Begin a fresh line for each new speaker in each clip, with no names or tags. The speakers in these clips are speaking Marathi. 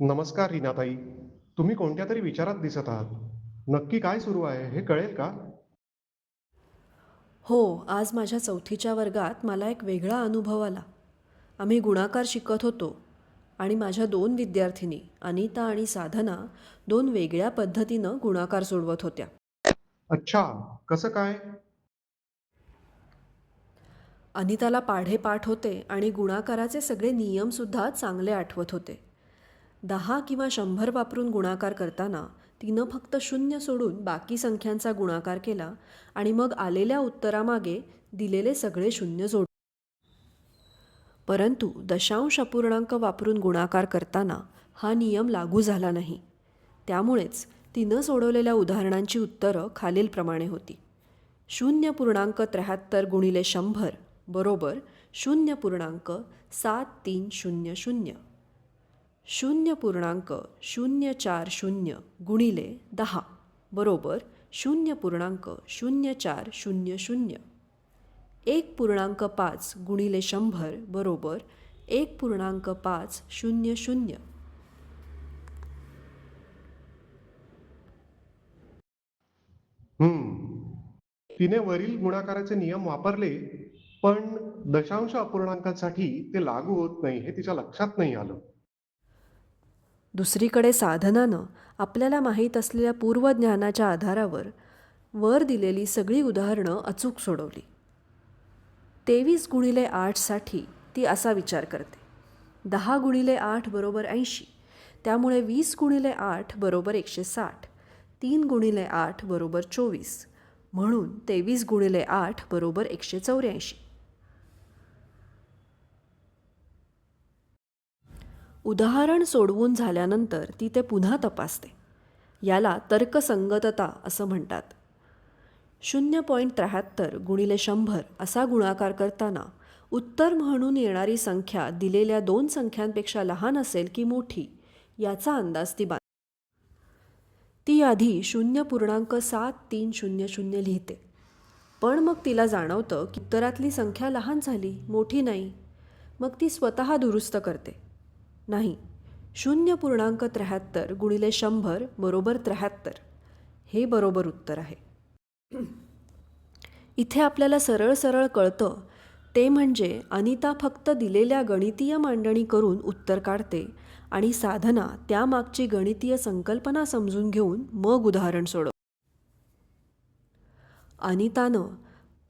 नमस्कार रीनाताई. तुम्ही कोणत्या तरी विचारात दिसत आहात? नक्की काय सुरू आहे? हे कळेल का?
हो आज माझ्या चौथीच्या वर्गात मला एक वेगळा अनुभव आला. आम्ही गुणाकार शिकत होतो आणि माझ्या दोन विद्यार्थिनी अनिता आणि साधना दोन वेगळ्या पद्धतीनं गुणाकार सोडवत होत्या.
अच्छा कसं काय?
अनिताला पाढे पाठ होते आणि गुणाकाराचे सगळे नियमसुद्धा चांगले आठवत होते. दहा किंवा शंभर वापरून गुणाकार करताना तिनं फक्त शून्य सोडून बाकी संख्यांचा गुणाकार केला आणि मग आलेल्या उत्तरामागे दिलेले सगळे शून्य जोड परंतु दशांश अपूर्णांक वापरून गुणाकार करताना हा नियम लागू झाला नाही. त्यामुळेच तिनं सोडवलेल्या उदाहरणांची उत्तरं खालीलप्रमाणे होती. शून्य पूर्णांक त्र्याहत्तर गुणिले शंभर बरोबर शून्य पूर्णांक सात तीन शून्य शून्य. शून्य पूर्णांक शून्य चार शून्य गुणिले दहा. बरोबर शून्य पूर्णांक शून्य चार शून्य शून्य. एक पूर्णांक पाच गुणिले शंभर बरोबर एक पूर्णांक पाच शून्य शून्य.
हम्म. तिने वरील गुणाकाराचे नियम वापरले पण दशांश अपूर्णांकासाठी ते लागू होत नाही हे तिच्या लक्षात नाही आलं.
दुसरीकडे साधनानं आपल्याला माहीत असलेल्या पूर्वज्ञानाच्या आधारावर वर दिलेली सगळी उदाहरणं अचूक सोडवली. तेवीस गुणिले आठसाठी ती असा विचार करते. दहा गुणिले आठ बरोबर ऐंशी त्यामुळे वीस गुणिले आठ बरोबर एकशे साठ तीन गुणिले आठ बरोबर चोवीस म्हणून तेवीस गुणिले आठ बरोबर एकशे चौऱ्याऐंशी. उदाहरण सोडवून झाल्यानंतर ती ते पुन्हा तपासते. याला तर्कसंगतता असं म्हणतात. शून्य पॉईंट त्र्याहत्तर गुणिले शंभर असा गुणाकार करताना उत्तर म्हणून येणारी संख्या दिलेल्या दोन संख्यांपेक्षा लहान असेल की मोठी याचा अंदाज ती बांध ती आधी शून्य पूर्णांक सात तीन शून्य शून्य लिहिते. पण मग तिला जाणवतं की उत्तरातली संख्या लहान झाली मोठी नाही. मग ती स्वतः दुरुस्त करते. नाही. शून्य पूर्णांक त्र्याहत्तर गुणिले शंभर बरोबर त्र्याहत्तर. हे बरोबर उत्तर आहे. इथे आपल्याला सरळ सरळ कळतं ते म्हणजे अनिता फक्त दिलेल्या गणितीय मांडणी करून उत्तर काढते आणि साधना त्यामागची गणितीय संकल्पना समजून घेऊन मग उदाहरण सोडव. अनितानं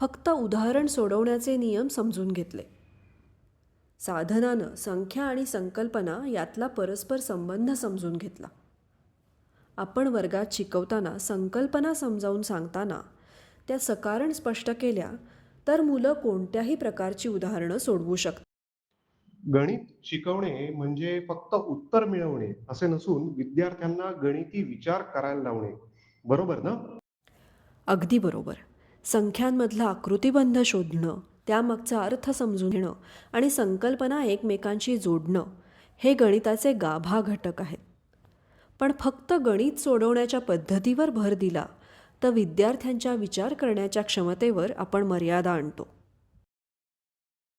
फक्त उदाहरण सोडवण्याचे नियम समजून घेतले. साधनानं संख्या आणि संकल्पना यातला परस्पर संबंध समजून घेतला. आपण वर्गात शिकवताना संकल्पना समजावून सांगताना त्या सकारण स्पष्ट केल्या तर मुलं कोणत्याही प्रकारची उदाहरणं सोडवू शकतात.
गणित शिकवणे म्हणजे फक्त उत्तर मिळवणे असे नसून विद्यार्थ्यांना गणिती विचार करायला लावणे. बरोबर ना?
अगदी बरोबर. संख्यांमधला आकृतिबंध शोधणं त्यामागचा अर्थ समजून घेणं आणि संकल्पना एकमेकांशी जोडणं हे गणिताचे गाभा घटक आहेत. पण फक्त गणित सोडवण्याच्या पद्धतीवर भर दिला तर विद्यार्थ्यांच्या विचार करण्याच्या क्षमतेवर आपण मर्यादा आणतो.